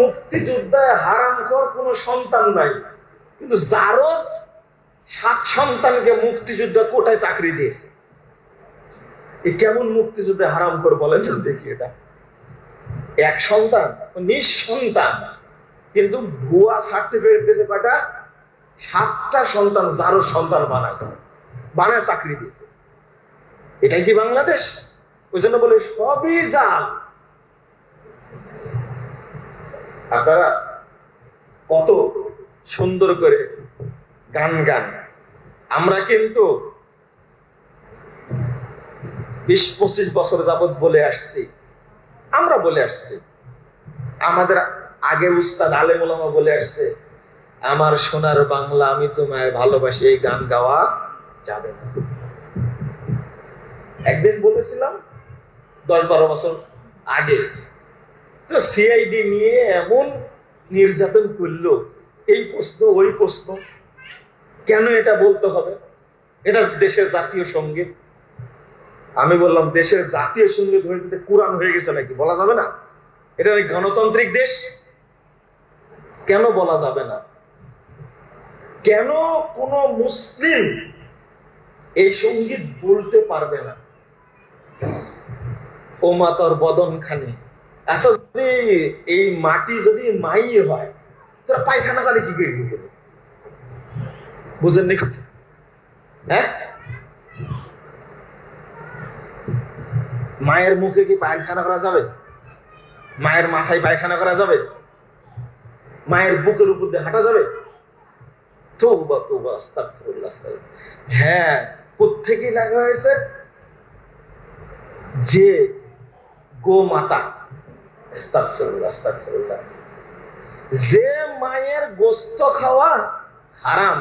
মুক্তিযোদ্ধায় হারাম কর কোনো সন্তান নাই। কিন্তু যারও সাত সন্তানকে মুক্তিযোদ্ধা কোটায় চাকরি দিয়েছে। এ কেমন মুক্তিযুদ্ধে হারাম কর বলেন দেখি এটা। এক সন্তান, নিঃসন্তান, কিন্তু ভুয়া সার্টিফিকেট দিয়েছে কয়টা? সাতটা সন্তান যারও সন্তান বানাইছে, বানায় চাকরি দিয়েছে। এটাই কি বাংলাদেশ? ওই জন্য বলে সবই জাল। আপনারা কত সুন্দর করে গান গান। আমরা কিন্তু বিশ পঁচিশ বছর যাবৎ বলে আসছি। আমরা বলে আসছি। আমাদের আগে উস্তাদ আলেমুলামা বলে আসছে, আমার সোনার বাংলা আমি তোমায় ভালোবাসি, এই গান গাওয়া যাবে না। একদিন বলেছিলাম, দশ বারো বছর আগে তো সিআইডি নিয়ে এমন নির্যাতন করল, এই প্রশ্ন, ওই প্রশ্ন, কেন এটা বলতে হবে? এটা দেশের জাতীয় সংগীত আমি বললাম, দেশের জাতীয় সংগীত হয়ে কোরআন হয়ে গেছে নাকি, বলা যাবে না? এটা নাকি গণতান্ত্রিক দেশ? কেন বলা যাবে না? কেন কোন মুসলিম এই সংগীত বলতে পারবে না? ও মাতার বদন খানি আচ্ছা যদি এই মাটি যদি মাই হয়, তোরা পায়খানা করে কি করবি বলে? বুঝেননি কথা? হ্যাঁ? মায়ের মুখে কি পায়খানা করা যাবে? মায়ের মাথায় পায়খানা করা যাবে? মায়ের বুকের উপর দিয়ে হাঁটা যাবে? তৌবা তৌবা, আস্তাগফিরুল্লাহ। হ্যাঁ কোত্থেকে লাগা হয়েছে? যে আস্তাগফিরুল্লাহ আস্তাগফিরুল্লাহ। যে মায়ের গোস্ত খাওয়া হারাম,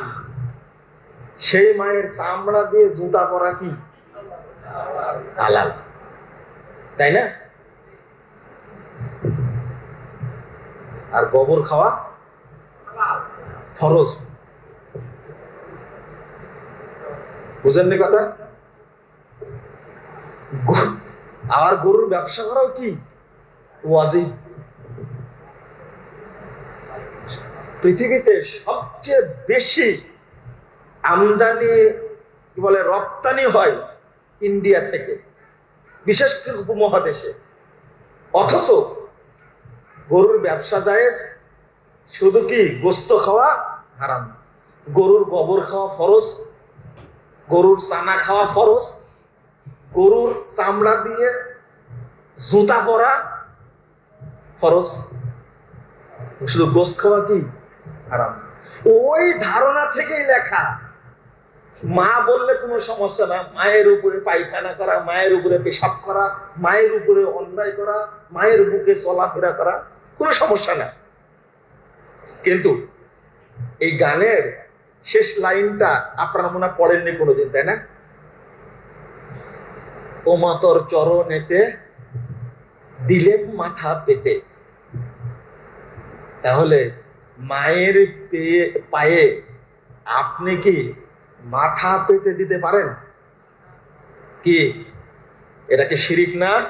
সেই মায়ের চামড়া দিয়ে জুতা পরা কি? তাই না? আর গোবর খাওয়া ফরজ। বুঝেননি কথা? আবার গরুর ব্যবসা করাও কি? ওয়াজিব। পৃথিবীতে সবচেয়ে বেশি আমদানি, কি বলে, রপ্তানি হয় ইন্ডিয়া থেকে, বিশেষ করে উপমহাদেশে। অথচ গরুর ব্যবসা যায় শুধু কি গোস্ত খাওয়া হারাম? গরুর গোবর খাওয়া ফরজ, গরুর চানা খাওয়া ফরজ, গরুর চামড়া দিয়ে জুতা পরা ফরজ শুধু গোস্ত খাওয়া কি? হারাম। ওই ধারণা থেকেই লেখা। মা বললে কোনো সমস্যা না। মায়ের উপরে পায়খানা করা, মায়ের উপরে পেশাব করা, মায়ের উপরে অন্যায় করা, মায়ের বুকে চলাফেরা করা, কোনো সমস্যা না। কিন্তু এই গানের শেষ লাইনটা আপনারা মনে পড়েননি কোনোদিন, তাই না? ও মাতর চরণেতে দিলে মাথা পেতে। তাহলে মায়ের পেয়ে- পায়ে আপনি কি মাথা পেতে দিতে পারেন? কি? এটা কি শিরিক না?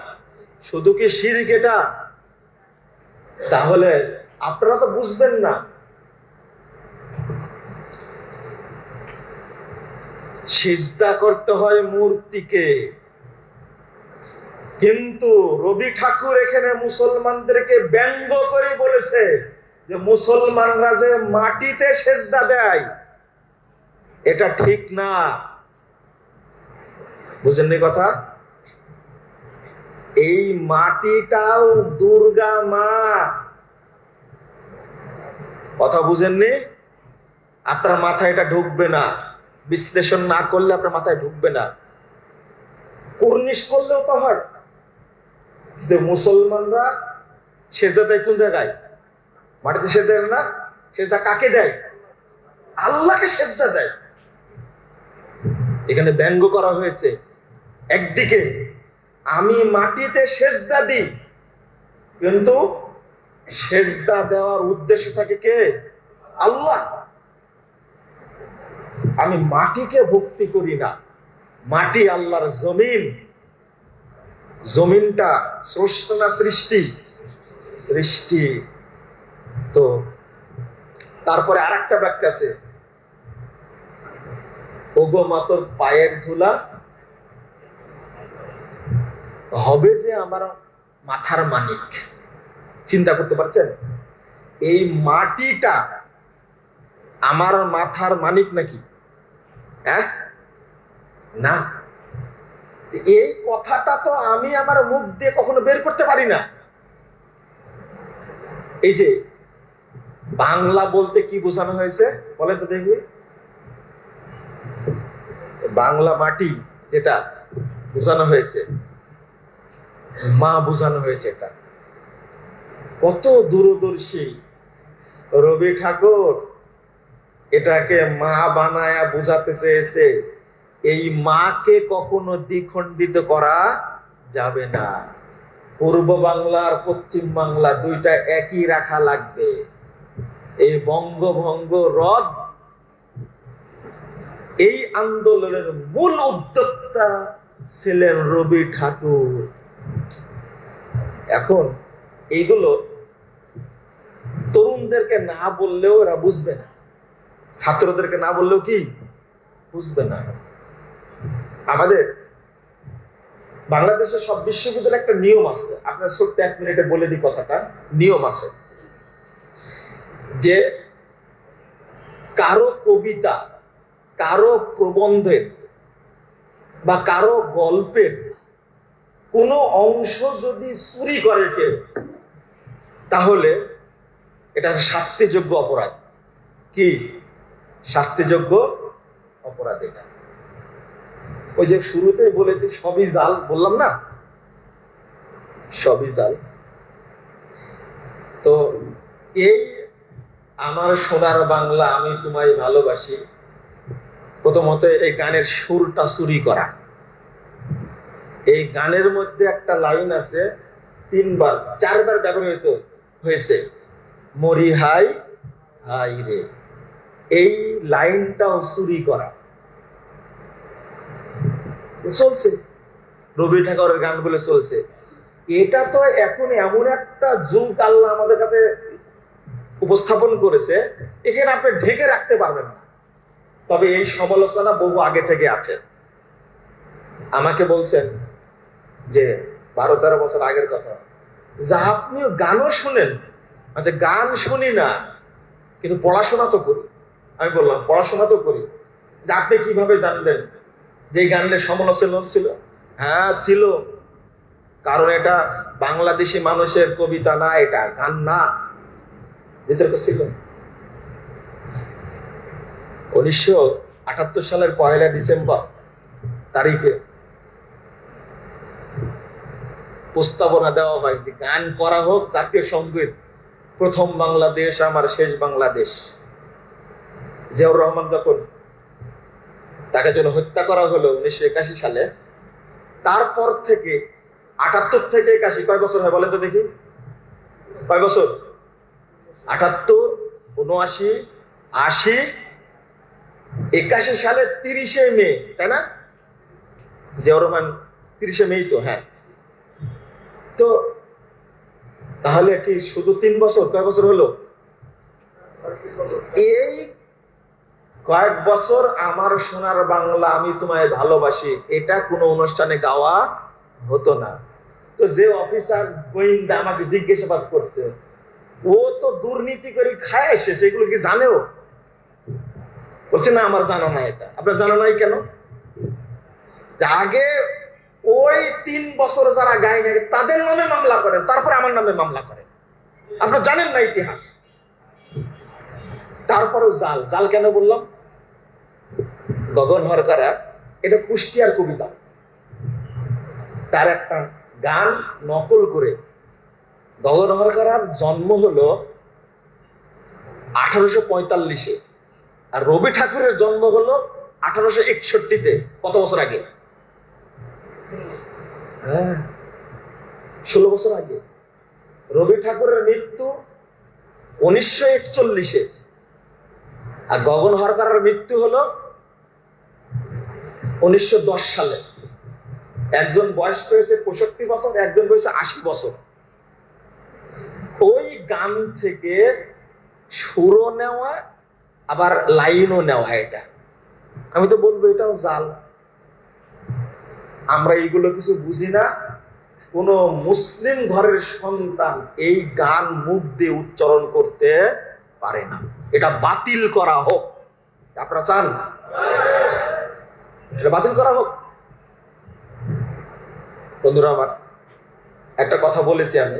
শুধু কি শিরিক এটা? তাহলে আপনারা তো বুঝবেন না। সিজদা করতে হয় মূর্তিকে। কিন্তু রবি ঠাকুর এখানে মুসলমানদেরকে ব্যঙ্গ করে বলেছে যে মুসলমানরা যে মাটিতে সেজদা দেয়, এটা ঠিক না। বুঝেননি কথা? এই মাটিটাও দুর্গা মা। কথা বুঝেননি? আপনার মাথায় এটা ঢুকবে না। বিশ্লেষণ না করলে আপনার মাথায় ঢুকবে না। কুর্নিশ করলেও তো হয়। কিন্তু মুসলমানরা সেজদা দেয় কোন জায়গায়? মাটিতে সেজদা দেয় না? সেজদা কাকে দেয়? আল্লাহকে সেজদা দেয়। এখানে ব্যঙ্গ করা হয়েছে। একদিকে, আমি মাটিতে সেজদা দিই, কিন্তু সেজদা দেওয়ার উদ্দেশ্য থাকে কে? আল্লাহ। আমি মাটিকে ভক্তি করি না। মাটি আল্লাহর জমিন। জমিনটা স্রষ্টা না সৃষ্টি? সৃষ্টি তো তারপরে আর একটা ব্যাখ্যা আছে পায়ের ধুলা, হবে যে আমার মাথার মানিক। চিন্তা করতে পারছেন? এই মাটিটা আমার মাথার মানিক নাকি? না। এই কথাটা তো আমি আমার মুখ দিয়ে কখনো বের করতে পারি না। এই যে, বাংলা বলতে কি বোঝানো হয়েছে? বলেন তো দেখি। বাংলা মাটি যেটা বোঝানো হয়েছে, মা বোঝানো হয়েছে এটা। কত দূরদর্শী। রবি ঠাকুর, এটাকে মা বানায়া বোঝাতে চেয়েছে। এই মাকে কখনো দ্বিখণ্ডিত করা যাবে না। পূর্ব বাংলা আর পশ্চিম বাংলা দুইটা একই রাখা লাগবে। এই বঙ্গভঙ্গ রদ, এই আন্দোলনের মূল উদ্যোক্তা ছিলেন রবি ঠাকুর। এখন এইগুলো তরুণদেরকে না বললেও এরা বুঝবে না। ছাত্রদেরকে না বললেও কি? বুঝবে না। আমাদের বাংলাদেশের সব বিশ্ববিদ্যালয়ে একটা নিয়ম আছে। আপনার ছোট্ট এক মিনিটে বলে দিই কথাটা। নিয়ম আছে যে কারও কবিতা, কারও প্রবন্ধের বা কারও গল্পের কোনো অংশ যদি চুরি করে কেউ, তাহলে এটা শাস্তিযোগ্য অপরাধ। কি? শাস্তিযোগ্য অপরাধ এটা। ওই যে শুরুতে বলেছি, সবই জাল, বললাম না? সবই জাল। তো এই আমার সোনার বাংলা আমি তোমায় ভালোবাসি। প্রথমত এই গানের সুরটা চুরি করা। এই গানের মধ্যে একটা লাইন আছে, তিনবার, চারবার ব্যবহৃত হয়েছে। মরি হাই হাই রে এই লাইনটাও চুরি করা। চলছে। রবি ঠাকুরের গানগুলো চলছে। এটা তো এখন এমন একটা যুগ আল্লাহ আমাদের কাছে উপস্থাপন করেছে, এখানে আপনি ঢেকে রাখতে পারবেন না। তবে এই সমালোচনা বহু আগে থেকে আছে। আমাকে বলছেন যে, বারো তেরো বছর আগের কথা। যা আপনি গানও শুনেন আচ্ছা গান শুনি না, কিন্তু পড়াশোনা তো করি। আমি বললাম, পড়াশোনা তো করি। আপনি কীভাবে জানলেন? যে গানের সমালোচনা ছিল? হ্যাঁ ছিল। কারণ এটা বাংলাদেশি মানুষের কবিতা না, এটা গান না। ছিল। উনিশশো আটাত্তর সালের পয়লা ডিসেম্বর তারিখে প্রস্তাবনা দেওয়া হয় যে গান করা হোক, জাতীয় সংগীত। প্রথম বাংলাদেশ, আমার শেষ বাংলাদেশ। জিয়াউর রহমান যখন তাকে যেন হত্যা করা হলো উনিশশো একাশি সালে। তারপর থেকে, আটাত্তর থেকে একাশি, কয় বছর হয় বলেন তো দেখি? কয় বছর? আটাত্তর উনআশি আশি, একাশি সালে তিরিশে মে, তাই না? জিয়াউর রহমান তিরিশে মেই তো হ্যাঁ। তো তাহলে কি শুধু তিন বছর, কয় বছর হলো? এই কয়েক বছর আমার সোনার বাংলা আমি তোমায় ভালোবাসি। এটা কোনো অনুষ্ঠানে গাওয়া হতো না। তো যে অফিসার গোয়েন্দা আমাকে জিজ্ঞাসাবাদ করছে, ও তো দুর্নীতি করে খায় এসে সেগুলো কি জানেও? বলছে, না, আমার জানা নাই এটা। আপনার জানা নাই কেন? আগে ওই তিন বছর যারা গায়ে নাকি তাদের নামে মামলা করেন, তারপরে আমার নামে মামলা করেন। আপনার জানেন না ইতিহাস। তারপরেও জাল। জাল কেন বললাম? গগন হরকারা এটা কুষ্টিয়ার কবিতা। তার একটা গান নকল করে গগন হরকারার জন্ম হলো আঠারোশো পঁয়তাল্লিশে আর রবি ঠাকুরের জন্ম হলো আঠারোশো একষট্টিতে, কত বছর আগে? হ্যাঁ ষোলো বছর আগে। রবি ঠাকুরের মৃত্যু উনিশশো একচল্লিশে। আর গগন হরকারের মৃত্যু হলো উনিশশো দশ সালে। একজন বয়স পেয়েছে পঁয়ষট্টি বছর, একজন হয়েছে আশি বছর। ওই গান থেকে সুরও নেওয়া, আবার লাইনও নেওয়া এটা। আমি তো বলব, এটাও জাল। আমরা এইগুলো কিছু বুঝি না। কোন মুসলিম ঘরের সন্তান এই গান মুখ দিয়ে উচ্চারণ করতে পারে না। এটা বাতিল করা হোক। আপনারা চান? এটা বাতিল করা হোক। বন্ধুরা আমার একটা কথা বলেছি আমি।